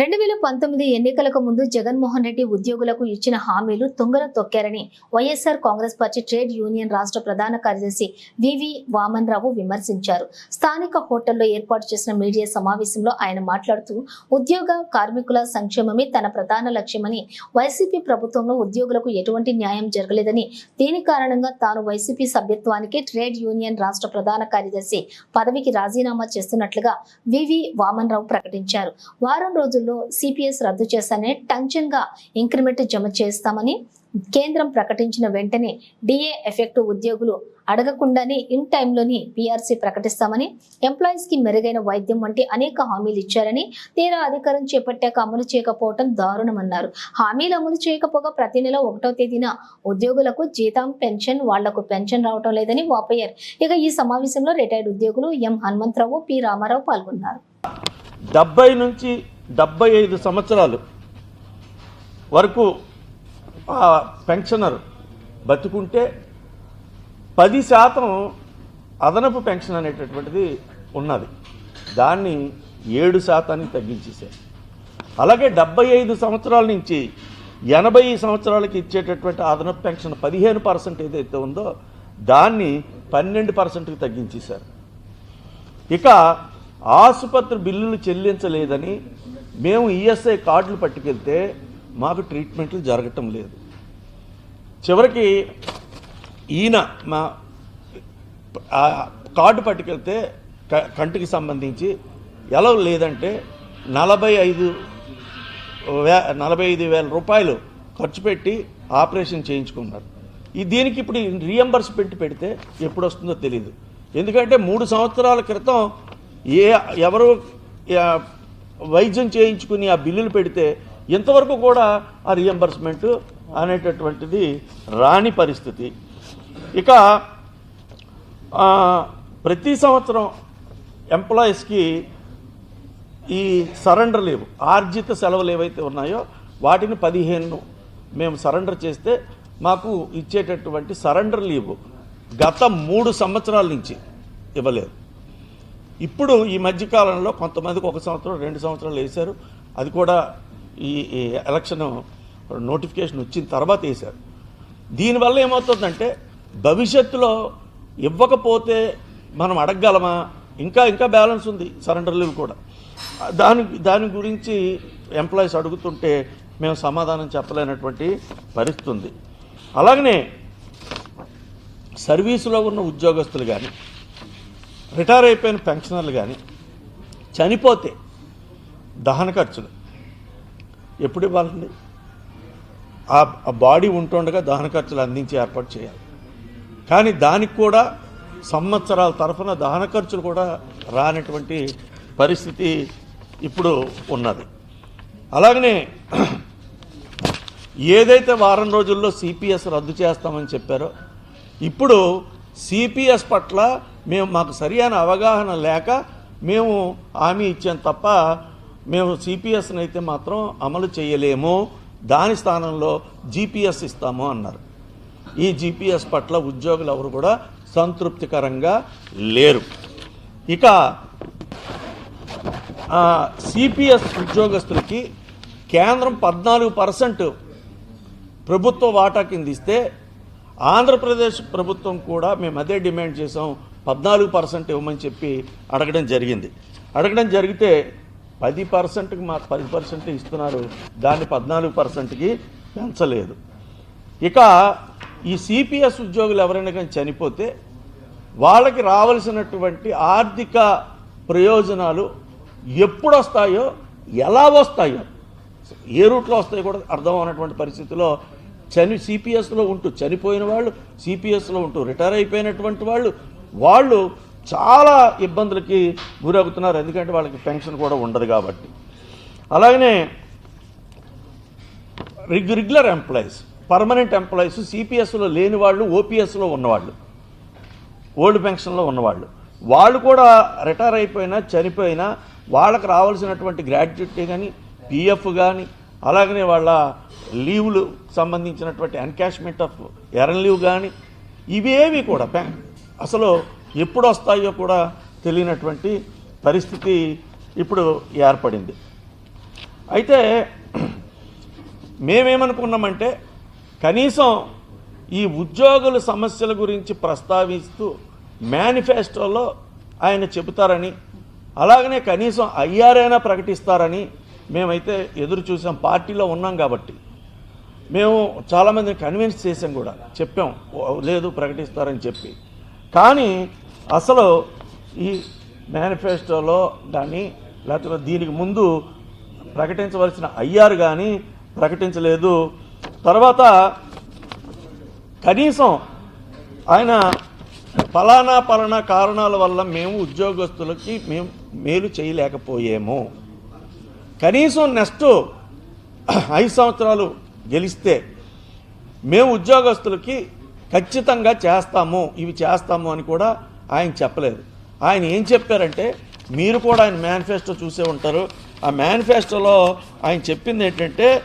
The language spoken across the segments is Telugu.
రెండు వేల పంతొమ్మిది ఎన్నికలకు ముందు జగన్మోహన్ రెడ్డి ఉద్యోగులకు ఇచ్చిన హామీలు తుంగల తొక్కారని YSR Congress party trade union రాష్ట్ర ప్రధాన కార్యదర్శి వివి వామన్ రావు విమర్శించారు. స్థానిక హోటల్లో ఏర్పాటు చేసిన మీడియా సమావేశంలో ఆయన మాట్లాడుతూ ఉద్యోగ కార్మికుల సంక్షేమమే తన ప్రధాన లక్ష్యమని వైసీపీ ప్రభుత్వంలో ఉద్యోగులకు ఎటువంటి న్యాయం జరగలేదని దీని కారణంగా తాను వైసీపీ సభ్యత్వానికి ట్రేడ్ యూనియన్ రాష్ట్ర ప్రధాన కార్యదర్శి పదవికి రాజీనామా చేస్తున్నట్లుగా వివి వామన్ రావు ప్రకటించారు. వారం రోజుల్లో సిపిఎస్ రద్దు చేస్తానని టంచన్గా ఇంక్రిమెంట్ జమ చేస్తామని కేంద్రం ప్రకటించిన వెంటనే డిఏ ఎఫెక్ట్ ఉద్యోగులు అడగకుండానే ఇన్ టైంలోని పిఆర్సీ ప్రకటిస్తామని ఎంప్లాయీస్కి మెరుగైన వైద్యం వంటి అనేక హామీలు ఇచ్చారని తీరా అధికారం చేపట్టాక అమలు చేయకపోవడం దారుణమన్నారు. హామీలు అమలు చేయకపోగా ప్రతి నెల ఒకటో తేదీన ఉద్యోగులకు జీతం పెన్షన్ వాళ్ళకు పెన్షన్ రావటం లేదని వాపోయారు. ఇక ఈ సమావేశంలో రిటైర్డ్ ఉద్యోగులు ఎం హనుమంతరావు పి రామారావు పాల్గొన్నారు. డెబ్బై నుంచి డెబ్బై ఐదు సంవత్సరాలు వరకు ఆ పెన్షనర్ బతుకుంటే పది శాతం అదనపు పెన్షన్ అనేటటువంటిది ఉన్నది. దాన్ని ఏడు శాతానికి తగ్గించేశారు. అలాగే డెబ్బై ఐదు సంవత్సరాల నుంచి ఎనభై సంవత్సరాలకి ఇచ్చేటటువంటి అదనపు పెన్షన్ పదిహేను పర్సెంట్ ఏదైతే ఉందో దాన్ని పన్నెండు పర్సెంట్కి తగ్గించేశారు. ఇక ఆసుపత్రి బిల్లులు చెల్లించలేదని మేము ఈఎస్ఐ కార్డులు పట్టుకెళ్తే మాకు ట్రీట్మెంట్లు జరగటం లేదు. చివరికి ఈయన మా కార్డు పట్టుకెళ్తే క- కంటికి సంబంధించి ఎలా లేదంటే నలభై ఐదు వే నలభై ఐదు వేల రూపాయలు ఖర్చు పెట్టి ఆపరేషన్ చేయించుకున్నారు. ఈ దీనికి ఇప్పుడు రియంబర్స్మెంట్ పెడితే ఎప్పుడు వస్తుందో తెలియదు ఎందుకంటే మూడు సంవత్సరాల క్రితం ఏ ఎవరు వైద్యం చేయించుకుని ఆ బిల్లులు పెడితే ఇంతవరకు కూడా ఆ రియంబర్స్మెంట్ అనేటటువంటిది రాని పరిస్థితి. ఇక ప్రతి సంవత్సరం ఎంప్లాయీస్కి ఈ సరెండర్ లేవు ఆర్జిత సెలవులు ఏవైతే ఉన్నాయో వాటిని పదిహేను మేము సరెండర్ చేస్తే మాకు ఇచ్చేటటువంటి సరెండర్ లీవ్ గత మూడు సంవత్సరాల నుంచి ఇవ్వలేదు. ఇప్పుడు ఈ మధ్యకాలంలో కొంతమందికి ఒక సంవత్సరం రెండు సంవత్సరాలు వేశారు. అది కూడా ఈ ఎలక్షన్ నోటిఫికేషన్ వచ్చిన తర్వాత వేశారు. దీనివల్ల ఏమవుతుందంటే భవిష్యత్తులో ఇవ్వకపోతే మనం అడగగలమా? ఇంకా ఇంకా బ్యాలెన్స్ ఉంది సరెండర్ లీవ్ కూడా. దాని దాని గురించి ఎంప్లాయీస్ అడుగుతుంటే మేము సమాధానం చెప్పలేనటువంటి పరిస్థితి ఉంది అలాగనే సర్వీసులో ఉన్న ఉద్యోగస్తులు కానీ రిటైర్ అయిపోయిన పెన్షనర్లు కానీ చనిపోతే దహన ఖర్చులు. ఎప్పుడు ఇవ్వాలండి? ఆ ఆ బాడీ ఉంటుండగా దహన ఖర్చులు అందించి ఏర్పాటు చేయాలి. కానీ దానికి కూడా సంవత్సరాల తరఫున దహన ఖర్చులు కూడా రానటువంటి పరిస్థితి ఇప్పుడు ఉన్నది. అలాగనే ఏదైతే వారం రోజుల్లో సిపిఎస్ రద్దు చేస్తామని చెప్పారో ఇప్పుడు సిపిఎస్ పట్ల మేము మాకు సరియైన అవగాహన లేక మేము హామీ ఇచ్చాం తప్ప మేము సిపిఎస్ని అయితే మాత్రం అమలు చేయలేము. దాని స్థానంలో జీపీఎస్ ఇస్తాము అన్నారు. ఈ జీపీఎస్ పట్ల ఉద్యోగులు ఎవరు కూడా సంతృప్తికరంగా లేరు. ఇక సిపిఎస్ ఉద్యోగస్తులకి కేంద్రం పద్నాలుగు పర్సెంట్ ప్రభుత్వ వాటా కింద ఇస్తే ఆంధ్రప్రదేశ్ ప్రభుత్వం కూడా మేము అదే డిమాండ్ చేసాం పద్నాలుగు పర్సెంట్ ఇవ్వమని చెప్పి అడగడం జరిగింది. అడగడం జరిగితే పది పర్సెంట్కి మా పది పర్సెంట్ ఇస్తున్నారు. దాన్ని పద్నాలుగు పర్సెంట్కి పెంచలేదు. ఇక ఈ సిపిఎస్ ఉద్యోగులు ఎవరైనా కానీ చనిపోతే వాళ్ళకి రావలసినటువంటి ఆర్థిక ప్రయోజనాలు ఎప్పుడు వస్తాయో ఎలా వస్తాయో ఏ రూట్లో వస్తాయో కూడా అర్థం అవునటువంటి పరిస్థితిలో చని సిపిఎస్లో ఉంటూ చనిపోయిన వాళ్ళు సిపిఎస్లో ఉంటూ రిటైర్ అయిపోయినటువంటి వాళ్ళు వాళ్ళు చాలా ఇబ్బందులకి గురవుతున్నారు. ఎందుకంటే వాళ్ళకి పెన్షన్ కూడా ఉండదు కాబట్టి. అలాగనే రెగ్యు రెగ్యులర్ ఎంప్లాయీస్ పర్మనెంట్ ఎంప్లాయీస్ సిపిఎస్లో లేని వాళ్ళు ఓపీఎస్లో ఉన్నవాళ్ళు ఓల్డ్ పెన్షన్లో ఉన్నవాళ్ళు. వాళ్ళు కూడా రిటైర్ అయిపోయినా చనిపోయినా వాళ్ళకి రావాల్సినటువంటి గ్రాడ్యుయేటీ కానీ పిఎఫ్ కానీ అలాగనే వాళ్ళ లీవ్లు సంబంధించినటువంటి ఎన్కాష్మెంట్ ఆఫ్ ఎరన్ లీవ్ కానీ ఇవేవి కూడా అసలు ఎప్పుడు వస్తాయో కూడా తెలియనటువంటి పరిస్థితి ఇప్పుడు ఏర్పడింది. అయితే మేమేమనుకున్నామంటే కనీసం ఈ ఉద్యోగుల సమస్యల గురించి ప్రస్తావిస్తూ మేనిఫెస్టోలో ఆయన చెబుతారని అలాగనే కనీసం అయ్యారైనా ప్రకటిస్తారని మేమైతే ఎదురు చూసాం పార్టీలో ఉన్నాం కాబట్టి. మేము చాలామందిని కన్విన్స్ చేసాం కూడా చెప్పాం లేదు ప్రకటిస్తారని చెప్పి. కానీ అసలు ఈ మేనిఫెస్టోలో కానీ లేకపోతే దీనికి ముందు ప్రకటించవలసిన అయ్యారు కానీ ప్రకటించలేదు. తర్వాత కనీసం ఆయన ఫలానా పలానా కారణాల వల్ల మేము ఉద్యోగస్తులకి మేము మేలు చేయలేకపోయాము. కనీసం నెక్స్ట్ ఐదు సంవత్సరాలు గెలిస్తే మేము ఉద్యోగస్తులకి ఖచ్చితంగా చేస్తాము ఇవి చేస్తాము అని కూడా ఆయన చెప్పలేదు. ఆయన ఏం చెప్పారంటే మీరు కూడా ఆయన మేనిఫెస్టో చూసే ఉంటారు. ఆ మేనిఫెస్టోలో ఆయన చెప్పింది ఏంటంటే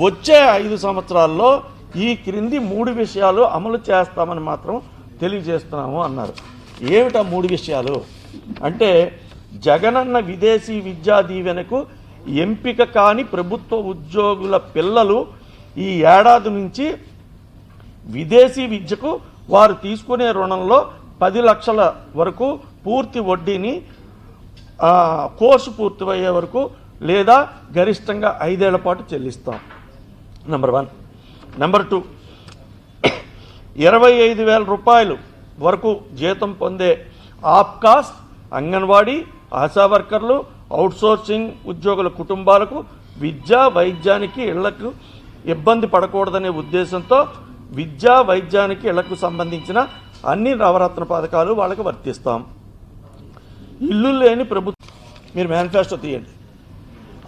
వచ్చే ఐదు సంవత్సరాల్లో ఈ క్రింది మూడు విషయాలు అమలు చేస్తామని మాత్రం తెలియజేస్తున్నాము అన్నారు. ఏమిటా మూడు విషయాలు? అంటే జగనన్న విదేశీ విద్యా దీవెనకు ఎంపిక కాని ప్రభుత్వ ఉద్యోగుల పిల్లలు ఈ ఏడాది నుంచి విదేశీ విద్యకు వారు తీసుకునే రుణంలో పది లక్షల వరకు పూర్తి వడ్డీని కోర్సు పూర్తయ్యే వరకు లేదా గరిష్టంగా ఐదేళ్ళ పాటు చెల్లిస్తాం. నెంబర్ వన్ నెంబర్ టూ ఇరవై ఐదు వేల రూపాయలు వరకు జీతం పొందే ఆప్కాస్ అంగన్వాడీ ఆశా వర్కర్లు అవుట్సోర్సింగ్ ఉద్యోగుల కుటుంబాలకు విద్యా వైద్యానికి ఇళ్ళకు ఇబ్బంది పడకూడదనే ఉద్దేశంతో విద్యా వైద్యానికి ఇళ్ళకు సంబంధించిన అన్ని నవరత్న పథకాలు వాళ్ళకి వర్తిస్తాం. ఇల్లు లేని ప్రభుత్వం మీరు మేనిఫెస్టో తీయండి.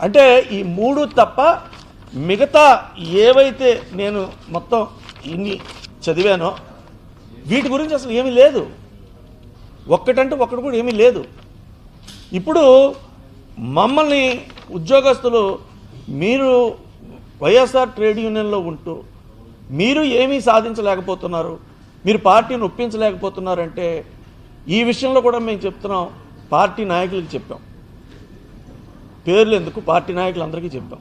అంటే ఈ మూడు తప్ప మిగతా ఏవైతే నేను మొత్తం ఇన్ని చదివానో వీటి గురించి అసలు ఏమీ లేదు. ఒక్కటంటే ఒక్కటి కూడా ఏమీ లేదు. ఇప్పుడు మమ్మల్ని ఉద్యోగస్తులు మీరు వైఎస్ఆర్ ట్రేడ్ యూనియన్లో ఉంటూ మీరు ఏమీ సాధించలేకపోతున్నారు మీరు పార్టీని ఒప్పించలేకపోతున్నారంటే ఈ విషయంలో కూడా మేము చెప్తున్నాం పార్టీ నాయకులకు చెప్పాం. పేర్లు ఎందుకు? పార్టీ నాయకులందరికీ చెప్పాం.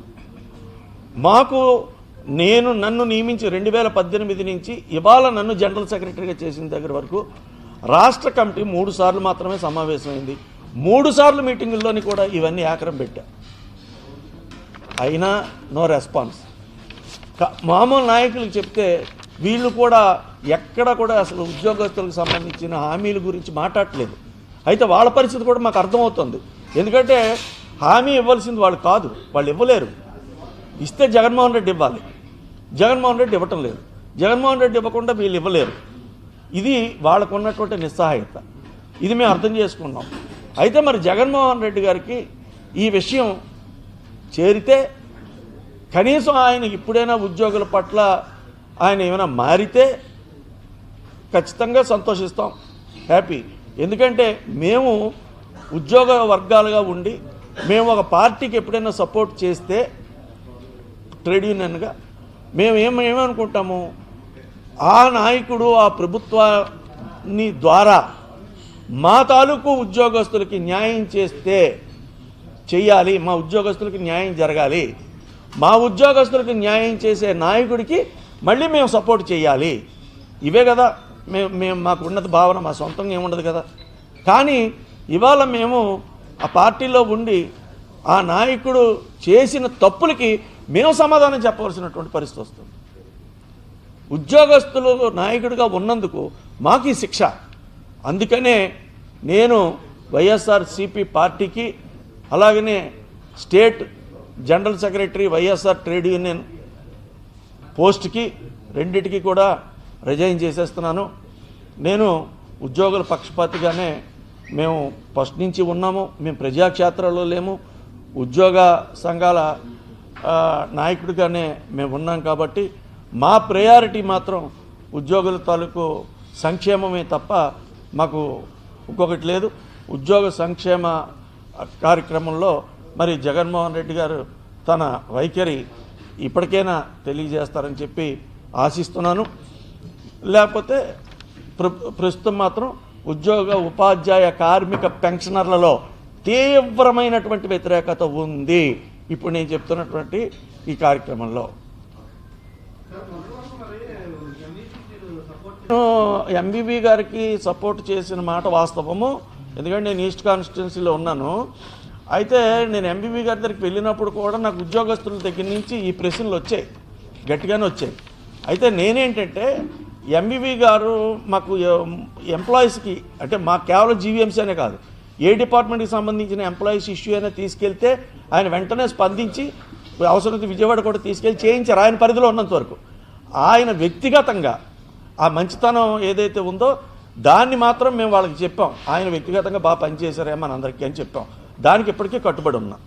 మాకు నేను నన్ను నియమించి రెండు వేల పద్దెనిమిది నుంచి ఇవాళ నన్ను జనరల్ సెక్రటరీగా చేసిన దగ్గర వరకు రాష్ట్ర కమిటీ మూడు సార్లు మాత్రమే సమావేశమైంది. మూడు సార్లు మీటింగుల్లోని కూడా ఇవన్నీ ఆకరం పెట్టా. అయినా నో రెస్పాన్స్. మామూలు నాయకులకు చెప్తే వీళ్ళు కూడా ఎక్కడ కూడా అసలు ఉద్యోగస్తులకు సంబంధించిన హామీల గురించి మాట్లాడట్లేదు. అయితే వాళ్ళ పరిస్థితి కూడా మాకు అర్థమవుతుంది. ఎందుకంటే హామీ ఇవ్వాల్సింది వాళ్ళు కాదు వాళ్ళు ఇవ్వలేరు. ఇస్తే జగన్మోహన్ రెడ్డి ఇవ్వాలి. జగన్మోహన్ రెడ్డి ఇవ్వటం లేదు. జగన్మోహన్ రెడ్డి ఇవ్వకుండా వీళ్ళు ఇవ్వలేరు. ఇది వాళ్ళకు ఉన్నటువంటి నిస్సహాయత. ఇది మేము అర్థం చేసుకున్నాం. అయితే మరి జగన్మోహన్ రెడ్డి గారికి ఈ విషయం చేరితే కనీసం ఆయన ఇప్పుడైనా ఉద్యోగుల పట్ల ఆయన ఏమైనా మారితే ఖచ్చితంగా సంతోషిస్తాం. హ్యాపీ ఎందుకంటే మేము ఉద్యోగ వర్గాలుగా ఉండి మేము ఒక పార్టీకి ఎప్పుడైనా సపోర్ట్ చేస్తే ట్రేడ్ యూనియన్గా మేము ఏం ఏమనుకుంటాము? ఆ నాయకుడు ఆ ప్రభుత్వాన్ని ద్వారా మా తాలూకు ఉద్యోగస్తులకి న్యాయం చేస్తే చేయాలి మా ఉద్యోగస్తులకి న్యాయం జరగాలి. మా ఉద్యోగస్తులకు న్యాయం చేసే నాయకుడికి మళ్ళీ మేము సపోర్ట్ చేయాలి. ఇవే కదా మేము మేము మాకు ఉన్నది భావన మా సొంతంగా ఏముండదు కదా. కానీ ఇవాళ మేము ఆ పార్టీలో ఉండి ఆ నాయకుడు చేసిన తప్పులకి మేము సమాధానం చెప్పవలసినటువంటి పరిస్థితి వస్తుంది. ఉద్యోగస్తులు నాయకుడిగా ఉన్నందుకు మాకు ఈ శిక్ష. అందుకనే నేను వైఎస్ఆర్ సిపి పార్టీకి అలాగనే state general secretary YSR trade union పోస్ట్కి రెండిటికి కూడా రిజైన్ చేసేస్తున్నాను. నేను ఉద్యోగుల పక్షపాతిగానే మేము ఫస్ట్ నుంచి ఉన్నాము మేము ప్రజాక్షేత్రంలో లేము ఉద్యోగ సంఘాల నాయకుడిగానే మేము ఉన్నాం కాబట్టి మా ప్రయారిటీ మాత్రం ఉద్యోగుల తాలూకు సంక్షేమమే తప్ప మాకు ఇంకొకటి లేదు. ఉద్యోగ సంక్షేమ కార్యక్రమంలో మరి జగన్మోహన్ రెడ్డి గారు తన వైఖరి ఇప్పటికైనా తెలియజేస్తారని చెప్పి ఆశిస్తున్నాను. లేకపోతే ప్ర ప్రస్తుతం మాత్రం ఉద్యోగ ఉపాధ్యాయ కార్మిక పెన్షనర్లలో తీవ్రమైనటువంటి వ్యతిరేకత ఉంది. ఇప్పుడు నేను చెప్తున్నటువంటి ఈ కార్యక్రమంలో. ఎంబీబీ గారికి సపోర్ట్ చేసిన మాట వాస్తవము. ఎందుకంటే నేను ఈస్ట్ కాన్స్టిట్యున్సీలో ఉన్నాను. అయితే నేను ఎంబీబీ గారి దగ్గరికి వెళ్ళినప్పుడు కూడా నాకు ఉద్యోగస్తుల దగ్గర నుంచి ఈ ప్రశ్నలు వచ్చాయి. గట్టిగానే వచ్చాయి. అయితే నేనేంటంటే ఎంబీబీ గారు మాకు ఎంప్లాయీస్కి అంటే మా కేవలం జీవీఎంసీ అనే కాదు ఏ డిపార్ట్మెంట్కి సంబంధించిన ఎంప్లాయీస్ ఇష్యూ అయినా తీసుకెళ్తే ఆయన వెంటనే స్పందించి అవసరమైతే విజయవాడ కూడా తీసుకెళ్ళి చేయించారు ఆయన పరిధిలో ఉన్నంత వరకు. ఆయన వ్యక్తిగతంగా ఆ మంచితనం ఏదైతే ఉందో దాన్ని మాత్రం మేము వాళ్ళకి చెప్పాం. ఆయన వ్యక్తిగతంగా బాగా పనిచేశారేమో అని అందరికీ అని చెప్పాం. దానికి ఇప్పటికీ కట్టుబడి ఉన్నా.